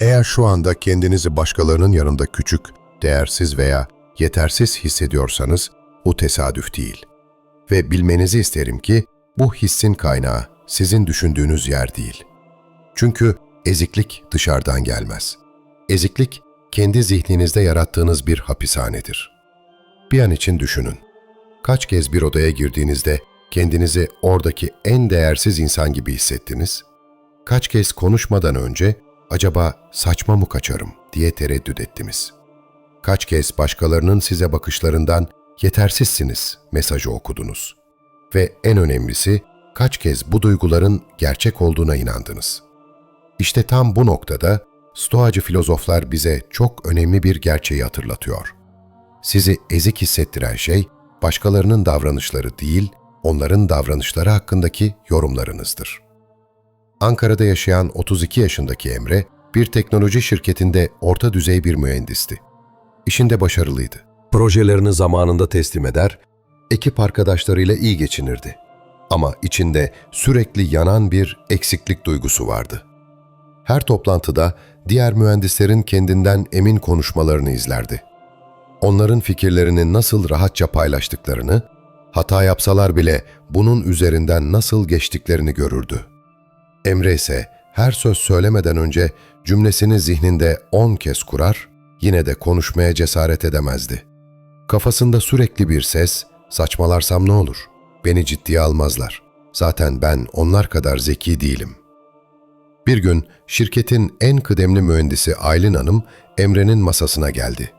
Eğer şu anda kendinizi başkalarının yanında küçük, değersiz veya yetersiz hissediyorsanız bu tesadüf değil. Ve bilmenizi isterim ki bu hissin kaynağı sizin düşündüğünüz yer değil. Çünkü eziklik dışarıdan gelmez. Eziklik kendi zihninizde yarattığınız bir hapishanedir. Bir an için düşünün. Kaç kez bir odaya girdiğinizde kendinizi oradaki en değersiz insan gibi hissettiniz? Kaç kez konuşmadan önce acaba saçma mı kaçarım diye tereddüt ettiniz? Kaç kez başkalarının size bakışlarından yetersizsiniz mesajı okudunuz? Ve en önemlisi kaç kez bu duyguların gerçek olduğuna inandınız? İşte tam bu noktada Stoacı filozoflar bize çok önemli bir gerçeği hatırlatıyor. Sizi ezik hissettiren şey başkalarının davranışları değil, onların davranışları hakkındaki yorumlarınızdır. Ankara'da yaşayan 32 yaşındaki Emre, bir teknoloji şirketinde orta düzey bir mühendisti. İşinde başarılıydı. Projelerini zamanında teslim eder, ekip arkadaşlarıyla iyi geçinirdi. Ama içinde sürekli yanan bir eksiklik duygusu vardı. Her toplantıda diğer mühendislerin kendinden emin konuşmalarını izlerdi. Onların fikirlerini nasıl rahatça paylaştıklarını, hata yapsalar bile bunun üzerinden nasıl geçtiklerini görürdü. Emre ise her söz söylemeden önce cümlesini zihninde on kez kurar, yine de konuşmaya cesaret edemezdi. Kafasında sürekli bir ses, saçmalarsam ne olur? Beni ciddiye almazlar. Zaten ben onlar kadar zeki değilim. Bir gün şirketin en kıdemli mühendisi Aylin Hanım Emre'nin masasına geldi.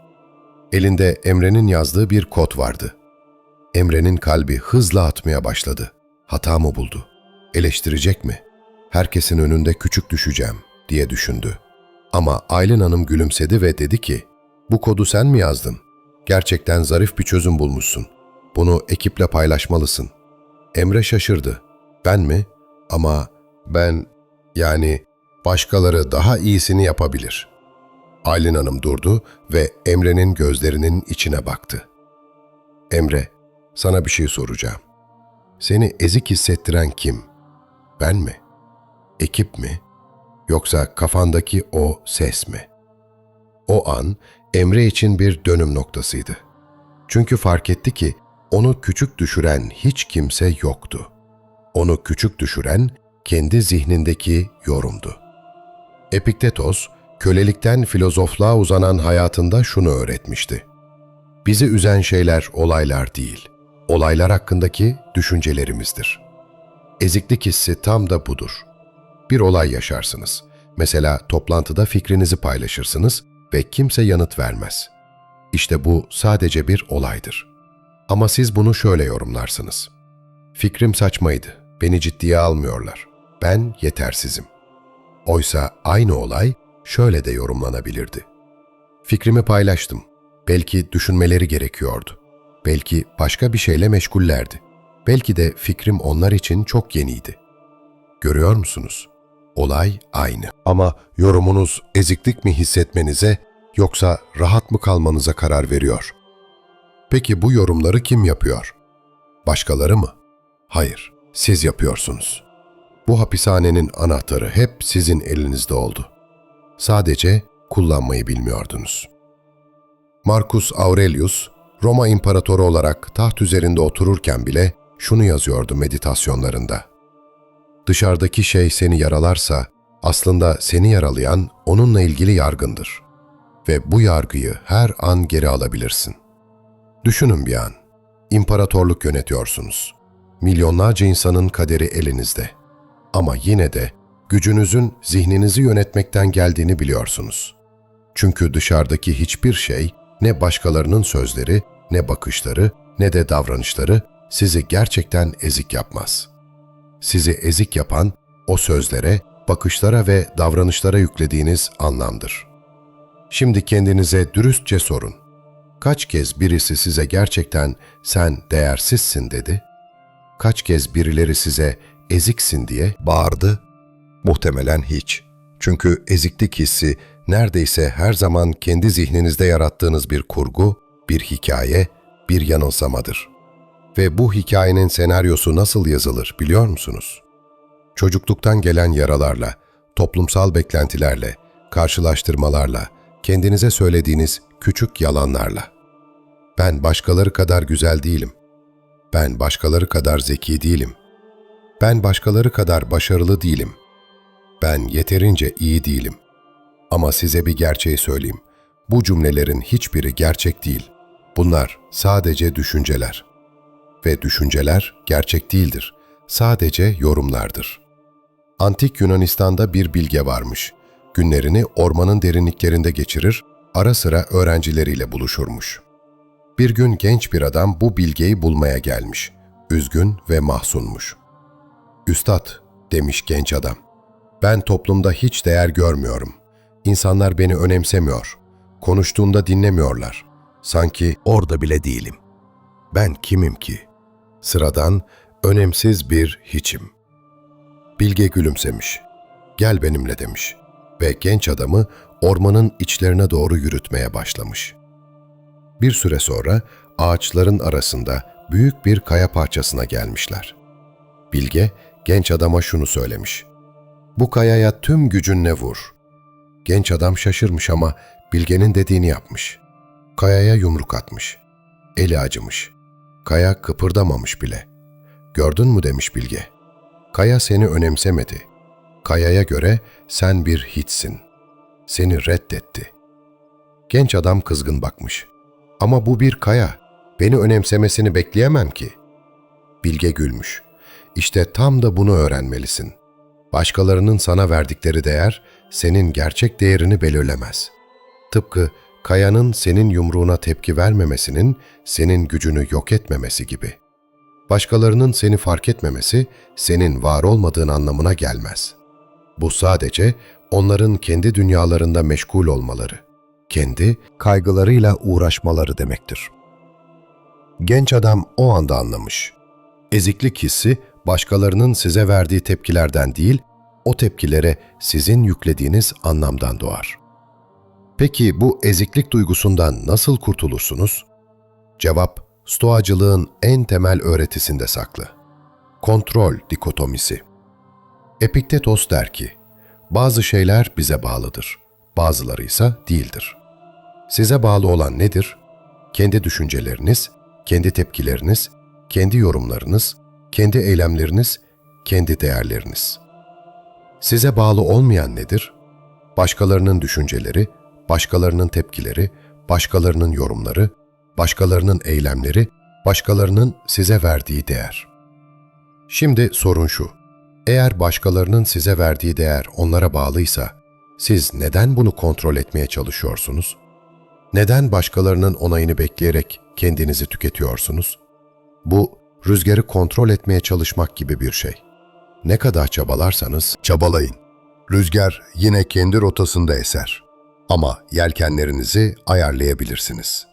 Elinde Emre'nin yazdığı bir kod vardı. Emre'nin kalbi hızla atmaya başladı. Hata mı buldu? Eleştirecek mi? Herkesin önünde küçük düşeceğim diye düşündü. Ama Aylin Hanım gülümsedi ve dedi ki, bu kodu sen mi yazdın? Gerçekten zarif bir çözüm bulmuşsun. Bunu ekiple paylaşmalısın. Emre şaşırdı. Ben mi? Ama ben yani başkaları daha iyisini yapabilir. Aylin Hanım durdu ve Emre'nin gözlerinin içine baktı. Emre, sana bir şey soracağım. Seni ezik hissettiren kim? Ben mi? Ekip mi? Yoksa kafandaki o ses mi? O an Emre için bir dönüm noktasıydı. Çünkü fark etti ki onu küçük düşüren hiç kimse yoktu. Onu küçük düşüren kendi zihnindeki yorumdu. Epiktetos, kölelikten filozofluğa uzanan hayatında şunu öğretmişti. Bizi üzen şeyler olaylar değil, olaylar hakkındaki düşüncelerimizdir. Eziklik hissi tam da budur. Bir olay yaşarsınız. Mesela toplantıda fikrinizi paylaşırsınız ve kimse yanıt vermez. İşte bu sadece bir olaydır. Ama siz bunu şöyle yorumlarsınız. Fikrim saçmaydı, beni ciddiye almıyorlar. Ben yetersizim. Oysa aynı olay şöyle de yorumlanabilirdi. Fikrimi paylaştım. Belki düşünmeleri gerekiyordu. Belki başka bir şeyle meşgullerdi. Belki de fikrim onlar için çok yeniydi. Görüyor musunuz? Olay aynı. Ama yorumunuz eziklik mi hissetmenize yoksa rahat mı kalmanıza karar veriyor. Peki bu yorumları kim yapıyor? Başkaları mı? Hayır, siz yapıyorsunuz. Bu hapishanenin anahtarı hep sizin elinizde oldu. Sadece kullanmayı bilmiyordunuz. Marcus Aurelius, Roma imparatoru olarak taht üzerinde otururken bile şunu yazıyordu meditasyonlarında. Dışarıdaki şey seni yaralarsa, aslında seni yaralayan onunla ilgili yargındır. Ve bu yargıyı her an geri alabilirsin. Düşünün bir an. İmparatorluk yönetiyorsunuz. Milyonlarca insanın kaderi elinizde. Ama yine de gücünüzün zihninizi yönetmekten geldiğini biliyorsunuz. Çünkü dışarıdaki hiçbir şey, ne başkalarının sözleri, ne bakışları, ne de davranışları sizi gerçekten ezik yapmaz. Sizi ezik yapan o sözlere, bakışlara ve davranışlara yüklediğiniz anlamdır. Şimdi kendinize dürüstçe sorun. Kaç kez birisi size gerçekten sen değersizsin dedi? Kaç kez birileri size eziksin diye bağırdı? Muhtemelen hiç. Çünkü eziklik hissi neredeyse her zaman kendi zihninizde yarattığınız bir kurgu, bir hikaye, bir yanılsamadır. Ve bu hikayenin senaryosu nasıl yazılır biliyor musunuz? Çocukluktan gelen yaralarla, toplumsal beklentilerle, karşılaştırmalarla, kendinize söylediğiniz küçük yalanlarla. Ben başkaları kadar güzel değilim. Ben başkaları kadar zeki değilim. Ben başkaları kadar başarılı değilim. Ben yeterince iyi değilim. Ama size bir gerçeği söyleyeyim. Bu cümlelerin hiçbiri gerçek değil. Bunlar sadece düşünceler. Ve düşünceler gerçek değildir. Sadece yorumlardır. Antik Yunanistan'da bir bilge varmış. Günlerini ormanın derinliklerinde geçirir, ara sıra öğrencileriyle buluşurmuş. Bir gün genç bir adam bu bilgeyi bulmaya gelmiş. Üzgün ve mahzunmuş. Üstad, demiş genç adam. Ben toplumda hiç değer görmüyorum. İnsanlar beni önemsemiyor. Konuştuğunda dinlemiyorlar. Sanki orada bile değilim. Ben kimim ki? Sıradan, önemsiz bir hiçim. Bilge gülümsemiş. Gel benimle demiş ve genç adamı ormanın içlerine doğru yürütmeye başlamış. Bir süre sonra ağaçların arasında büyük bir kaya parçasına gelmişler. Bilge genç adama şunu söylemiş. Bu kayaya tüm gücünle vur. Genç adam şaşırmış ama Bilge'nin dediğini yapmış. Kayaya yumruk atmış. Eli acımış. Kaya kıpırdamamış bile. Gördün mü demiş Bilge. Kaya seni önemsemedi. Kayaya göre sen bir hiçsin. Seni reddetti. Genç adam kızgın bakmış. Ama bu bir kaya. Beni önemsemesini bekleyemem ki. Bilge gülmüş. İşte tam da bunu öğrenmelisin. Başkalarının sana verdikleri değer, senin gerçek değerini belirlemez. Tıpkı kayanın senin yumruğuna tepki vermemesinin senin gücünü yok etmemesi gibi. Başkalarının seni fark etmemesi, senin var olmadığın anlamına gelmez. Bu sadece onların kendi dünyalarında meşgul olmaları, kendi kaygılarıyla uğraşmaları demektir. Genç adam o anda anlamış. Eziklik hissi başkalarının size verdiği tepkilerden değil, o tepkilere sizin yüklediğiniz anlamdan doğar. Peki bu eziklik duygusundan nasıl kurtulursunuz? Cevap, stoacılığın en temel öğretisinde saklı. Kontrol dikotomisi. Epiktetos der ki, bazı şeyler bize bağlıdır, bazıları ise değildir. Size bağlı olan nedir? Kendi düşünceleriniz, kendi tepkileriniz, kendi yorumlarınız, kendi eylemleriniz, kendi değerleriniz. Size bağlı olmayan nedir? Başkalarının düşünceleri, başkalarının tepkileri, başkalarının yorumları, başkalarının eylemleri, başkalarının size verdiği değer. Şimdi sorun şu. Eğer başkalarının size verdiği değer onlara bağlıysa, siz neden bunu kontrol etmeye çalışıyorsunuz? Neden başkalarının onayını bekleyerek kendinizi tüketiyorsunuz? Bu, rüzgarı kontrol etmeye çalışmak gibi bir şey. Ne kadar çabalarsanız çabalayın. Rüzgar yine kendi rotasında eser. Ama yelkenlerinizi ayarlayabilirsiniz.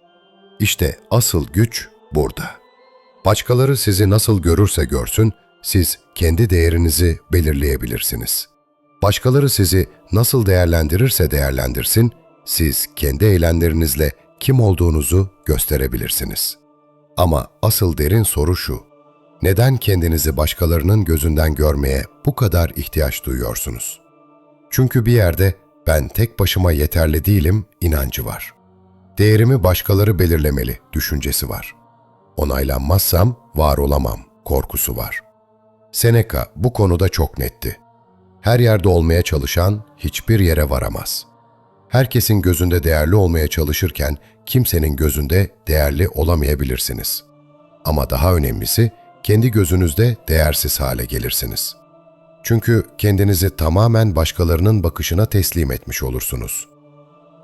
İşte asıl güç burada. Başkaları sizi nasıl görürse görsün, siz kendi değerinizi belirleyebilirsiniz. Başkaları sizi nasıl değerlendirirse değerlendirsin, siz kendi eylemlerinizle kim olduğunuzu gösterebilirsiniz. Ama asıl derin soru şu. Neden kendinizi başkalarının gözünden görmeye bu kadar ihtiyaç duyuyorsunuz? Çünkü bir yerde ben tek başıma yeterli değilim inancı var. Değerimi başkaları belirlemeli düşüncesi var. Onaylanmazsam var olamam korkusu var. Seneca bu konuda çok netti. Her yerde olmaya çalışan hiçbir yere varamaz. Herkesin gözünde değerli olmaya çalışırken kimsenin gözünde değerli olamayabilirsiniz. Ama daha önemlisi kendi gözünüzde değersiz hale gelirsiniz. Çünkü kendinizi tamamen başkalarının bakışına teslim etmiş olursunuz.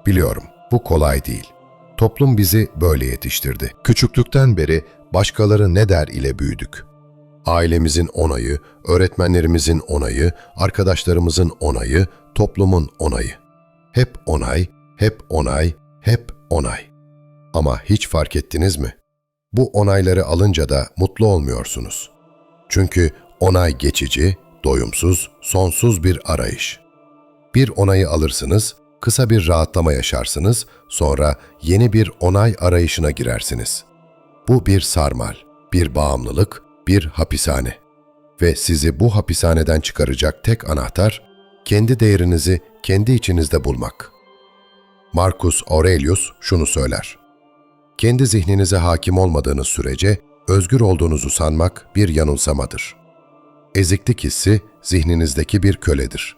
Biliyorum, bu kolay değil. Toplum bizi böyle yetiştirdi. Küçüklükten beri başkaları ne der ile büyüdük. Ailemizin onayı, öğretmenlerimizin onayı, arkadaşlarımızın onayı, toplumun onayı. Hep onay, hep onay, hep onay. Ama hiç fark ettiniz mi? Bu onayları alınca da mutlu olmuyorsunuz. Çünkü onay geçici, doyumsuz, sonsuz bir arayış. Bir onayı alırsınız, kısa bir rahatlama yaşarsınız, sonra yeni bir onay arayışına girersiniz. Bu bir sarmal, bir bağımlılık, bir hapishane. Ve sizi bu hapishaneden çıkaracak tek anahtar, kendi değerinizi kendi içinizde bulmak. Marcus Aurelius şunu söyler. Kendi zihninize hakim olmadığınız sürece özgür olduğunuzu sanmak bir yanılsamadır. Eziklik hissi zihninizdeki bir köledir.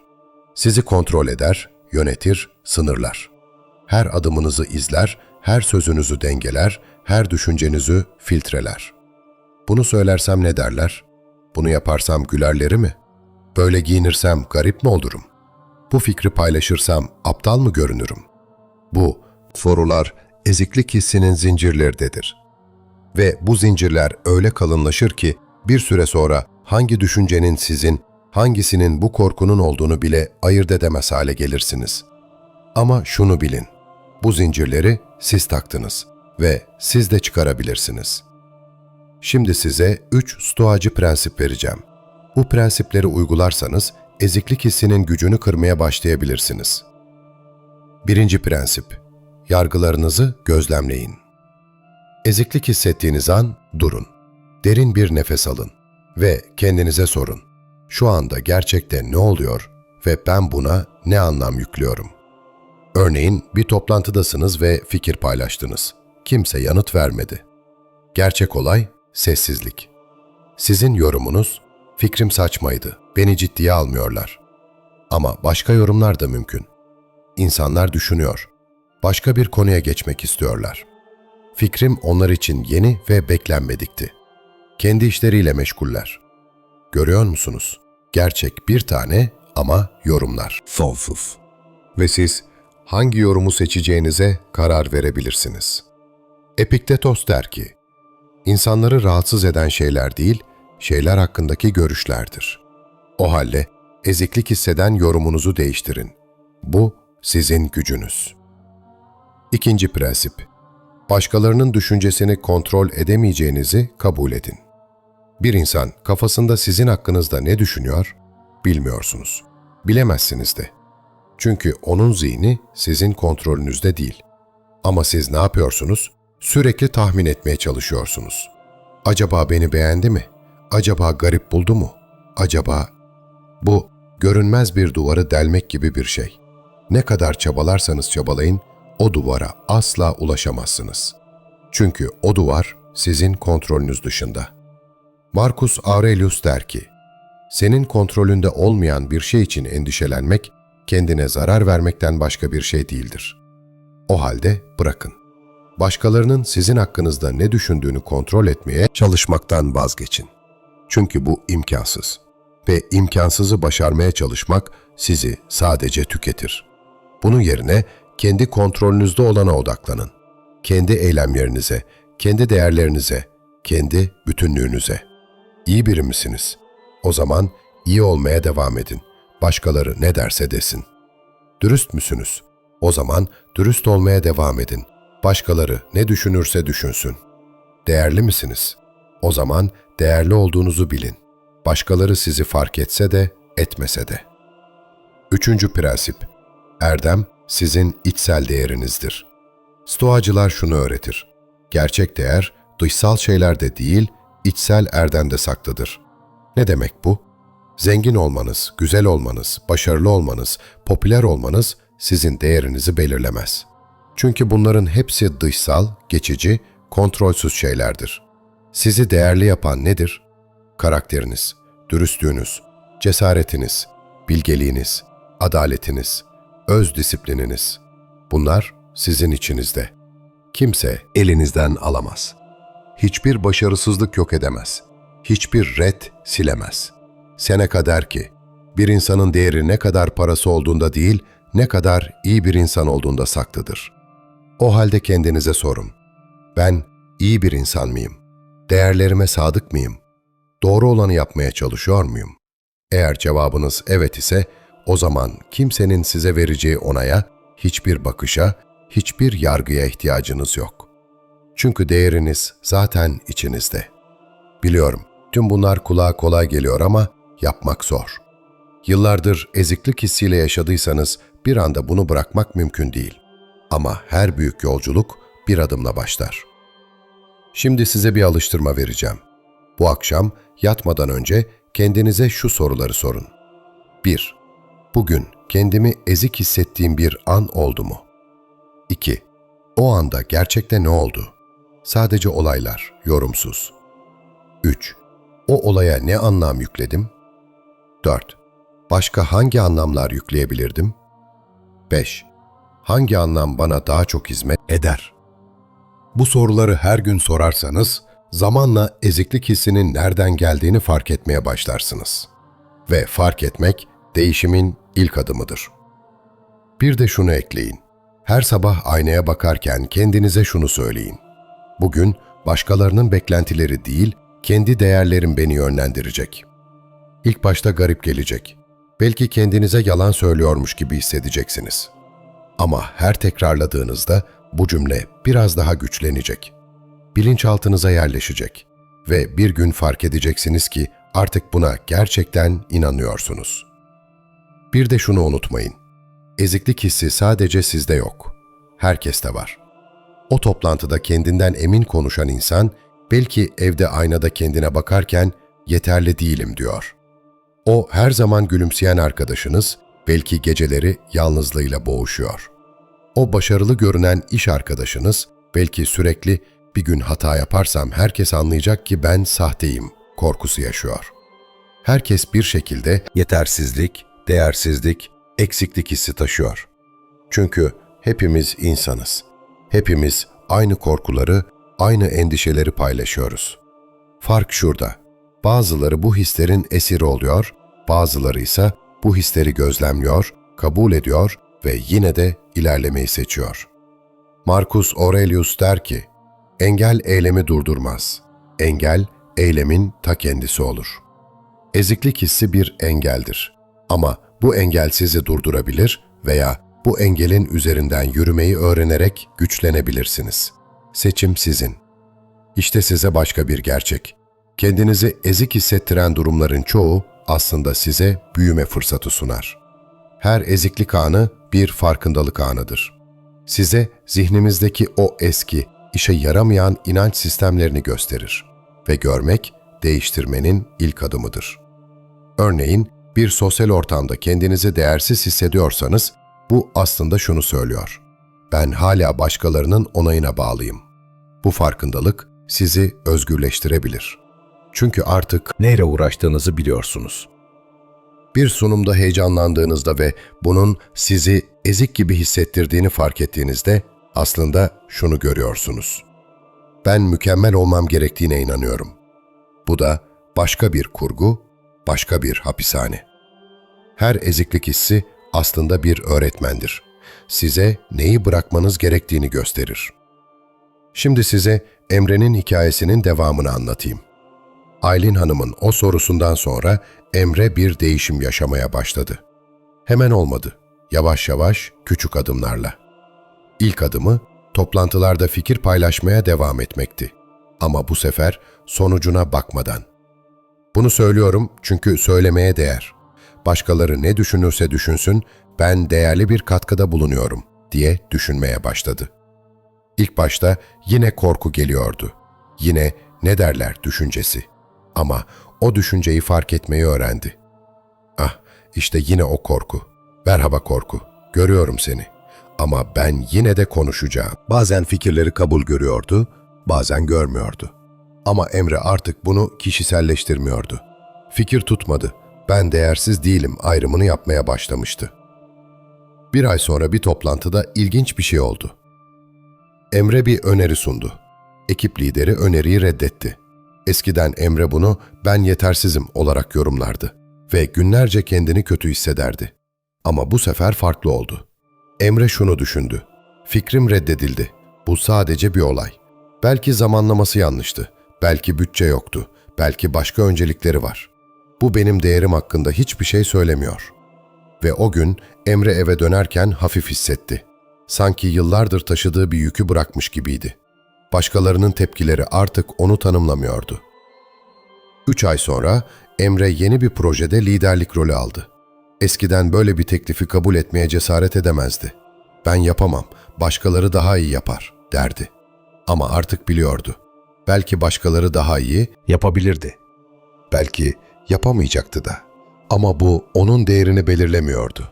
Sizi kontrol eder, yönetir, sınırlar. Her adımınızı izler, her sözünüzü dengeler, her düşüncenizi filtreler. Bunu söylersem ne derler? Bunu yaparsam gülerleri mi? Böyle giyinirsem garip mi olurum? Bu fikri paylaşırsam aptal mı görünürüm? Bu sorular eziklik hissinin zincirleridir. Ve bu zincirler öyle kalınlaşır ki bir süre sonra hangi düşüncenin sizin, hangisinin bu korkunun olduğunu bile ayırt edemez hale gelirsiniz. Ama şunu bilin, bu zincirleri siz taktınız ve siz de çıkarabilirsiniz. Şimdi size üç stoacı prensip vereceğim. Bu prensipleri uygularsanız eziklik hissinin gücünü kırmaya başlayabilirsiniz. Birinci prensip, yargılarınızı gözlemleyin. Eziklik hissettiğiniz an durun. Derin bir nefes alın ve kendinize sorun. Şu anda gerçekte ne oluyor ve ben buna ne anlam yüklüyorum? Örneğin bir toplantıdasınız ve fikir paylaştınız. Kimse yanıt vermedi. Gerçek olay sessizlik. Sizin yorumunuz, fikrim saçmaydı, beni ciddiye almıyorlar. Ama başka yorumlar da mümkün. İnsanlar düşünüyor. Başka bir konuya geçmek istiyorlar. Fikrim onlar için yeni ve beklenmedikti. Kendi işleriyle meşguller. Görüyor musunuz? Gerçek bir tane ama yorumlar. Sonsuz. Ve siz hangi yorumu seçeceğinize karar verebilirsiniz. Epiktetos der ki, İnsanları rahatsız eden şeyler değil, şeyler hakkındaki görüşlerdir. O halde eziklik hisseden yorumunuzu değiştirin. Bu sizin gücünüz. İkinci prensip. Başkalarının düşüncesini kontrol edemeyeceğinizi kabul edin. Bir insan kafasında sizin hakkınızda ne düşünüyor bilmiyorsunuz. Bilemezsiniz de. Çünkü onun zihni sizin kontrolünüzde değil. Ama siz ne yapıyorsunuz? Sürekli tahmin etmeye çalışıyorsunuz. Acaba beni beğendi mi? Acaba garip buldu mu? Acaba... Bu görünmez bir duvarı delmek gibi bir şey. Ne kadar çabalarsanız çabalayın, o duvara asla ulaşamazsınız. Çünkü o duvar sizin kontrolünüz dışında. Marcus Aurelius der ki, senin kontrolünde olmayan bir şey için endişelenmek, kendine zarar vermekten başka bir şey değildir. O halde bırakın başkalarının sizin hakkınızda ne düşündüğünü kontrol etmeye çalışmaktan vazgeçin. Çünkü bu imkansız. Ve imkansızı başarmaya çalışmak sizi sadece tüketir. Bunun yerine kendi kontrolünüzde olana odaklanın. Kendi eylemlerinize, kendi değerlerinize, kendi bütünlüğünüze. İyi biri misiniz? O zaman iyi olmaya devam edin. Başkaları ne derse desin. Dürüst müsünüz? O zaman dürüst olmaya devam edin. Başkaları ne düşünürse düşünsün. Değerli misiniz? O zaman değerli olduğunuzu bilin. Başkaları sizi fark etse de, etmese de. Üçüncü prensip. Erdem sizin içsel değerinizdir. Stoacılar şunu öğretir. Gerçek değer dışsal şeylerde değil, içsel erdemde saklıdır. Ne demek bu? Zengin olmanız, güzel olmanız, başarılı olmanız, popüler olmanız sizin değerinizi belirlemez. Çünkü bunların hepsi dışsal, geçici, kontrolsüz şeylerdir. Sizi değerli yapan nedir? Karakteriniz, dürüstlüğünüz, cesaretiniz, bilgeliğiniz, adaletiniz, öz disiplininiz. Bunlar sizin içinizde. Kimse elinizden alamaz. Hiçbir başarısızlık yok edemez. Hiçbir red silemez. Seneca der ki, bir insanın değeri ne kadar parası olduğunda değil, ne kadar iyi bir insan olduğunda saklıdır.'' O halde kendinize sorun. Ben iyi bir insan mıyım? Değerlerime sadık mıyım? Doğru olanı yapmaya çalışıyor muyum? Eğer cevabınız evet ise o zaman kimsenin size vereceği onaya, hiçbir bakışa, hiçbir yargıya ihtiyacınız yok. Çünkü değeriniz zaten içinizde. Biliyorum, tüm bunlar kulağa kolay geliyor ama yapmak zor. Yıllardır eziklik hissiyle yaşadıysanız bir anda bunu bırakmak mümkün değil. Ama her büyük yolculuk bir adımla başlar. Şimdi size bir alıştırma vereceğim. Bu akşam yatmadan önce kendinize şu soruları sorun. 1. Bugün kendimi ezik hissettiğim bir an oldu mu? 2. O anda gerçekte ne oldu? Sadece olaylar, yorumsuz. 3. O olaya ne anlam yükledim? 4. Başka hangi anlamlar yükleyebilirdim? 5. Hangi anlam bana daha çok hizmet eder? Bu soruları her gün sorarsanız, zamanla eziklik hissinin nereden geldiğini fark etmeye başlarsınız. Ve fark etmek, değişimin ilk adımıdır. Bir de şunu ekleyin. Her sabah aynaya bakarken kendinize şunu söyleyin. Bugün başkalarının beklentileri değil, kendi değerlerim beni yönlendirecek. İlk başta garip gelecek. Belki kendinize yalan söylüyormuş gibi hissedeceksiniz. Ama her tekrarladığınızda bu cümle biraz daha güçlenecek. Bilinçaltınıza yerleşecek ve bir gün fark edeceksiniz ki artık buna gerçekten inanıyorsunuz. Bir de şunu unutmayın. Eziklik hissi sadece sizde yok. Herkeste var. O toplantıda kendinden emin konuşan insan belki evde aynada kendine bakarken yeterli değilim diyor. O her zaman gülümseyen arkadaşınız belki geceleri yalnızlığıyla boğuşuyor. O başarılı görünen iş arkadaşınız belki sürekli bir gün hata yaparsam herkes anlayacak ki ben sahteyim korkusu yaşıyor. Herkes bir şekilde yetersizlik, değersizlik, eksiklik hissi taşıyor. Çünkü hepimiz insanız. Hepimiz aynı korkuları, aynı endişeleri paylaşıyoruz. Fark şurada. Bazıları bu hislerin esiri oluyor, bazıları ise bu hisleri gözlemliyor, kabul ediyor ve yine de ilerlemeyi seçiyor. Marcus Aurelius der ki, engel eylemi durdurmaz. Engel, eylemin ta kendisi olur. Eziklik hissi bir engeldir. Ama bu engel sizi durdurabilir veya bu engelin üzerinden yürümeyi öğrenerek güçlenebilirsiniz. Seçim sizin. İşte size başka bir gerçek. Kendinizi ezik hissettiren durumların çoğu aslında size büyüme fırsatı sunar. Her eziklik anı bir farkındalık anıdır. Size zihnimizdeki o eski, işe yaramayan inanç sistemlerini gösterir ve görmek, değiştirmenin ilk adımıdır. Örneğin, bir sosyal ortamda kendinizi değersiz hissediyorsanız, bu aslında şunu söylüyor. Ben hala başkalarının onayına bağlıyım. Bu farkındalık sizi özgürleştirebilir. Çünkü artık neyle uğraştığınızı biliyorsunuz. Bir sunumda heyecanlandığınızda ve bunun sizi ezik gibi hissettirdiğini fark ettiğinizde aslında şunu görüyorsunuz. Ben mükemmel olmam gerektiğine inanıyorum. Bu da başka bir kurgu, başka bir hapishane. Her eziklik hissi aslında bir öğretmendir. Size neyi bırakmanız gerektiğini gösterir. Şimdi size Emre'nin hikayesinin devamını anlatayım. Aylin Hanım'ın o sorusundan sonra Emre bir değişim yaşamaya başladı. Hemen olmadı. Yavaş yavaş, küçük adımlarla. İlk adımı toplantılarda fikir paylaşmaya devam etmekti. Ama bu sefer sonucuna bakmadan. Bunu söylüyorum çünkü söylemeye değer. Başkaları ne düşünürse düşünsün, ben değerli bir katkıda bulunuyorum diye düşünmeye başladı. İlk başta yine korku geliyordu. Yine ne derler düşüncesi. Ama o düşünceyi fark etmeyi öğrendi. Ah, işte yine o korku. Merhaba korku, görüyorum seni. Ama ben yine de konuşacağım. Bazen fikirleri kabul görüyordu, bazen görmüyordu. Ama Emre artık bunu kişiselleştirmiyordu. Fikir tutmadı. Ben değersiz değilim ayrımını yapmaya başlamıştı. Bir ay sonra bir toplantıda ilginç bir şey oldu. Emre bir öneri sundu. Ekip lideri öneriyi reddetti. Eskiden Emre bunu ben yetersizim olarak yorumlardı ve günlerce kendini kötü hissederdi. Ama bu sefer farklı oldu. Emre şunu düşündü. Fikrim reddedildi. Bu sadece bir olay. Belki zamanlaması yanlıştı. Belki bütçe yoktu. Belki başka öncelikleri var. Bu benim değerim hakkında hiçbir şey söylemiyor. Ve o gün Emre eve dönerken hafif hissetti. Sanki yıllardır taşıdığı bir yükü bırakmış gibiydi. Başkalarının tepkileri artık onu tanımlamıyordu. Üç ay sonra Emre yeni bir projede liderlik rolü aldı. Eskiden böyle bir teklifi kabul etmeye cesaret edemezdi. Ben yapamam, başkaları daha iyi yapar, derdi. Ama artık biliyordu. Belki başkaları daha iyi yapabilirdi. Belki yapamayacaktı da. Ama bu onun değerini belirlemiyordu.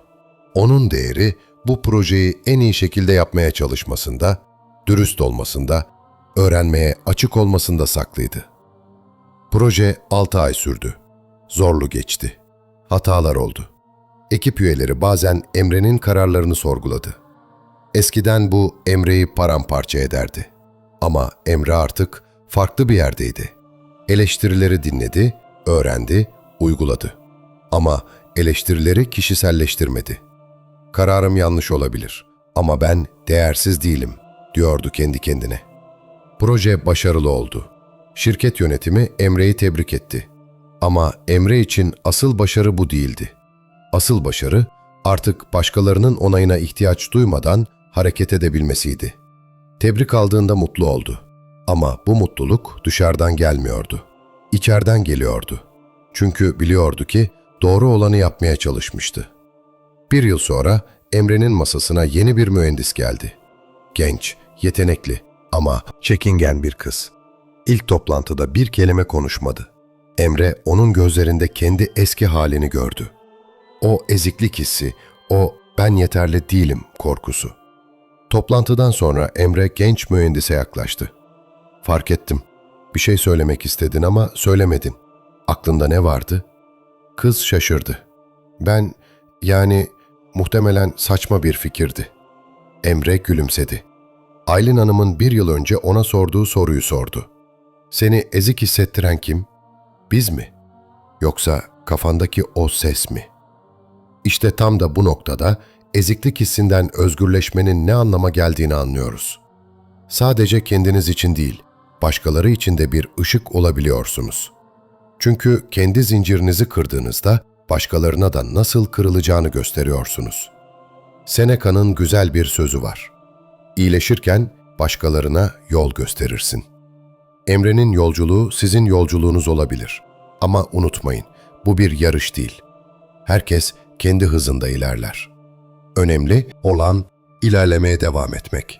Onun değeri bu projeyi en iyi şekilde yapmaya çalışmasında, dürüst olmasında, öğrenmeye açık olmasında saklıydı. Proje 6 ay sürdü. Zorlu geçti. Hatalar oldu. Ekip üyeleri bazen Emre'nin kararlarını sorguladı. Eskiden bu Emre'yi paramparça ederdi. Ama Emre artık farklı bir yerdeydi. Eleştirileri dinledi, öğrendi, uyguladı. Ama eleştirileri kişiselleştirmedi. Kararım yanlış olabilir ama ben değersiz değilim, diyordu kendi kendine. Proje başarılı oldu. Şirket yönetimi Emre'yi tebrik etti. Ama Emre için asıl başarı bu değildi. Asıl başarı artık başkalarının onayına ihtiyaç duymadan hareket edebilmesiydi. Tebrik aldığında mutlu oldu. Ama bu mutluluk dışarıdan gelmiyordu. İçeriden geliyordu. Çünkü biliyordu ki doğru olanı yapmaya çalışmıştı. Bir yıl sonra Emre'nin masasına yeni bir mühendis geldi. Genç, yetenekli ama çekingen bir kız. İlk toplantıda bir kelime konuşmadı. Emre onun gözlerinde kendi eski halini gördü. O eziklik hissi, o ben yeterli değilim korkusu. Toplantıdan sonra Emre genç mühendise yaklaştı. Fark ettim. Bir şey söylemek istedin ama söylemedin. Aklında ne vardı? Kız şaşırdı. Ben, yani muhtemelen saçma bir fikirdi. Emre gülümsedi. Aylin Hanım'ın bir yıl önce ona sorduğu soruyu sordu. Seni ezik hissettiren kim? Biz mi? Yoksa kafandaki o ses mi? İşte tam da bu noktada eziklik hissinden özgürleşmenin ne anlama geldiğini anlıyoruz. Sadece kendiniz için değil, başkaları için de bir ışık olabiliyorsunuz. Çünkü kendi zincirinizi kırdığınızda başkalarına da nasıl kırılacağını gösteriyorsunuz. Seneca'nın güzel bir sözü var. İyileşirken başkalarına yol gösterirsin. Emre'nin yolculuğu sizin yolculuğunuz olabilir. Ama unutmayın, bu bir yarış değil. Herkes kendi hızında ilerler. Önemli olan ilerlemeye devam etmek.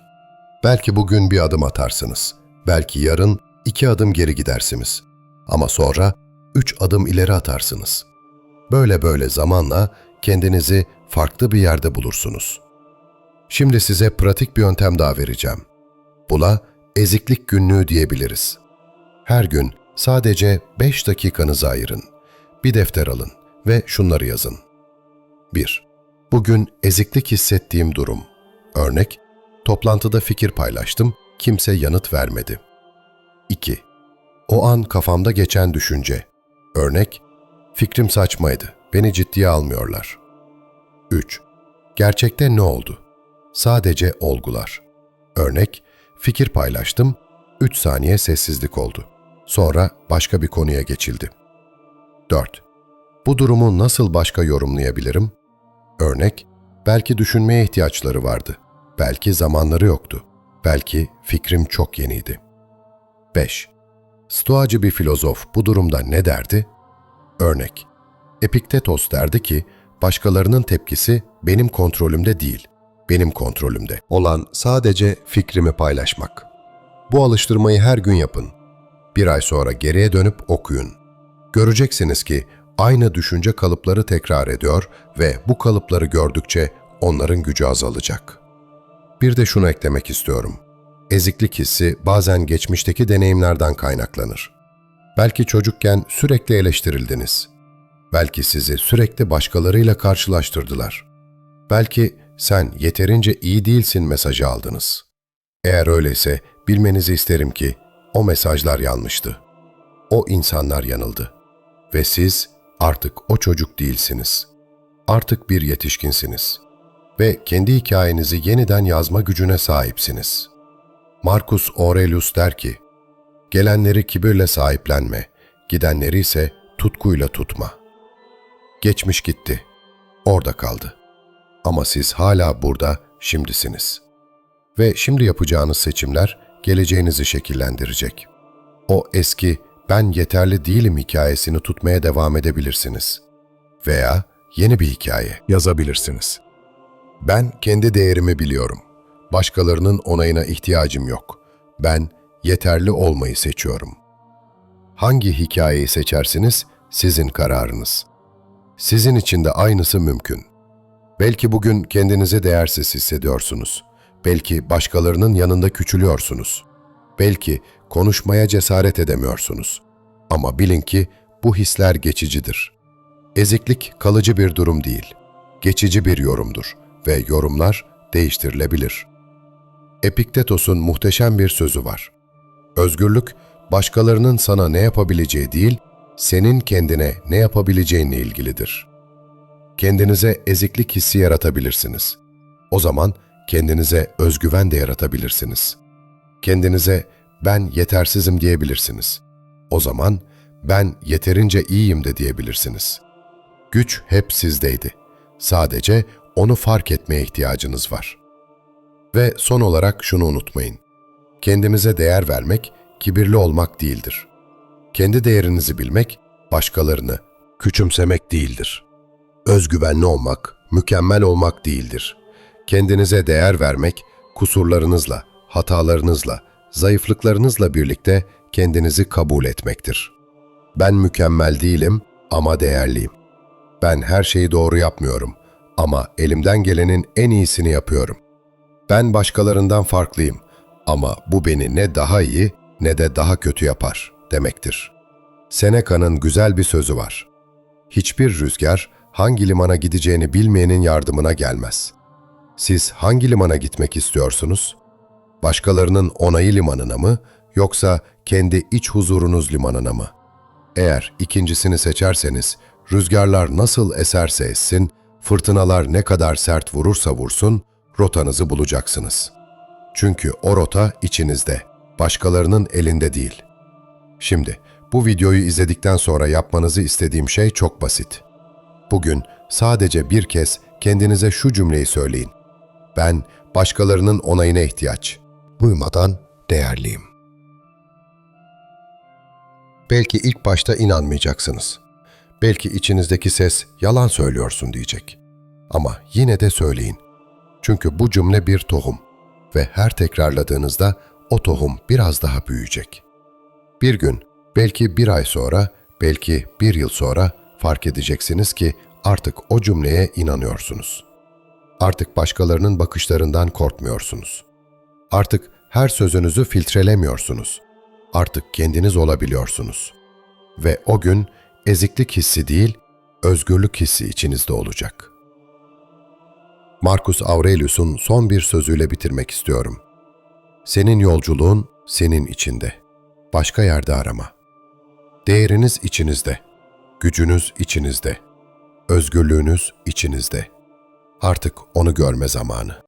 Belki bugün bir adım atarsınız. Belki yarın iki adım geri gidersiniz. Ama sonra üç adım ileri atarsınız. Böyle böyle zamanla kendinizi farklı bir yerde bulursunuz. Şimdi size pratik bir yöntem daha vereceğim. Buna eziklik günlüğü diyebiliriz. Her gün sadece 5 dakikanızı ayırın. Bir defter alın ve şunları yazın. 1. Bugün eziklik hissettiğim durum. Örnek, toplantıda fikir paylaştım, kimse yanıt vermedi. 2. O an kafamda geçen düşünce. Örnek, fikrim saçmaydı, beni ciddiye almıyorlar. 3. Gerçekte ne oldu? Sadece olgular. Örnek, fikir paylaştım, 3 saniye sessizlik oldu. Sonra başka bir konuya geçildi. 4. Bu durumu nasıl başka yorumlayabilirim? Örnek, belki düşünmeye ihtiyaçları vardı. Belki zamanları yoktu. Belki fikrim çok yeniydi. 5. Stoacı bir filozof bu durumda ne derdi? Örnek, Epiktetos derdi ki, başkalarının tepkisi benim kontrolümde değil, benim kontrolümde olan sadece fikrimi paylaşmak. Bu alıştırmayı her gün yapın. Bir ay sonra geriye dönüp okuyun. Göreceksiniz ki aynı düşünce kalıpları tekrar ediyor ve bu kalıpları gördükçe onların gücü azalacak. Bir de şunu eklemek istiyorum. Eziklik hissi bazen geçmişteki deneyimlerden kaynaklanır. Belki çocukken sürekli eleştirildiniz. Belki sizi sürekli başkalarıyla karşılaştırdılar. Belki sen yeterince iyi değilsin mesajı aldınız. Eğer öyleyse bilmenizi isterim ki o mesajlar yanlıştı. O insanlar yanıldı. Ve siz artık o çocuk değilsiniz. Artık bir yetişkinsiniz. Ve kendi hikayenizi yeniden yazma gücüne sahipsiniz. Marcus Aurelius der ki, Gelenleri kibirle sahiplenme, gidenleri ise tutkuyla tutma. Geçmiş gitti, orada kaldı. Ama siz hala burada, şimdisiniz. Ve şimdi yapacağınız seçimler geleceğinizi şekillendirecek. O eski ben yeterli değilim hikayesini tutmaya devam edebilirsiniz. Veya yeni bir hikaye yazabilirsiniz. Ben kendi değerimi biliyorum. Başkalarının onayına ihtiyacım yok. Ben yeterli olmayı seçiyorum. Hangi hikayeyi seçersiniz sizin kararınız. Sizin için de aynısı mümkün. Belki bugün kendinizi değersiz hissediyorsunuz. Belki başkalarının yanında küçülüyorsunuz. Belki konuşmaya cesaret edemiyorsunuz. Ama bilin ki bu hisler geçicidir. Eziklik kalıcı bir durum değil. Geçici bir yorumdur ve yorumlar değiştirilebilir. Epiktetos'un muhteşem bir sözü var. Özgürlük, başkalarının sana ne yapabileceği değil, senin kendine ne yapabileceğinle ilgilidir. Kendinize eziklik hissi yaratabilirsiniz. O zaman kendinize özgüven de yaratabilirsiniz. Kendinize ben yetersizim diyebilirsiniz. O zaman ben yeterince iyiyim de diyebilirsiniz. Güç hep sizdeydi. Sadece onu fark etmeye ihtiyacınız var. Ve son olarak şunu unutmayın. Kendimize değer vermek kibirli olmak değildir. Kendi değerinizi bilmek başkalarını küçümsemek değildir. Özgüvenli olmak, mükemmel olmak değildir. Kendinize değer vermek kusurlarınızla, hatalarınızla, zayıflıklarınızla birlikte kendinizi kabul etmektir. Ben mükemmel değilim ama değerliyim. Ben her şeyi doğru yapmıyorum ama elimden gelenin en iyisini yapıyorum. Ben başkalarından farklıyım ama bu beni ne daha iyi ne de daha kötü yapar demektir. Seneca'nın güzel bir sözü var. Hiçbir rüzgar hangi limana gideceğini bilmeyenin yardımına gelmez. Siz hangi limana gitmek istiyorsunuz? Başkalarının onayı limanına mı yoksa kendi iç huzurunuz limanına mı? Eğer ikincisini seçerseniz rüzgarlar nasıl eserse essin, fırtınalar ne kadar sert vurursa vursun rotanızı bulacaksınız. Çünkü o rota içinizde, başkalarının elinde değil. Şimdi bu videoyu izledikten sonra yapmanızı istediğim şey çok basit. Bugün sadece bir kez kendinize şu cümleyi söyleyin. Ben başkalarının onayına ihtiyaç duymadan değerliyim. Belki ilk başta inanmayacaksınız. Belki içinizdeki ses yalan söylüyorsun diyecek. Ama yine de söyleyin. Çünkü bu cümle bir tohum ve her tekrarladığınızda o tohum biraz daha büyüyecek. Bir gün, belki bir ay sonra, belki bir yıl sonra fark edeceksiniz ki artık o cümleye inanıyorsunuz. Artık başkalarının bakışlarından korkmuyorsunuz. Artık her sözünüzü filtrelemiyorsunuz. Artık kendiniz olabiliyorsunuz. Ve o gün eziklik hissi değil, özgürlük hissi içinizde olacak. Marcus Aurelius'un son bir sözüyle bitirmek istiyorum. Senin yolculuğun senin içinde. Başka yerde arama. Değeriniz içinizde. Gücünüz içinizde. Özgürlüğünüz içinizde. Artık onu görme zamanı.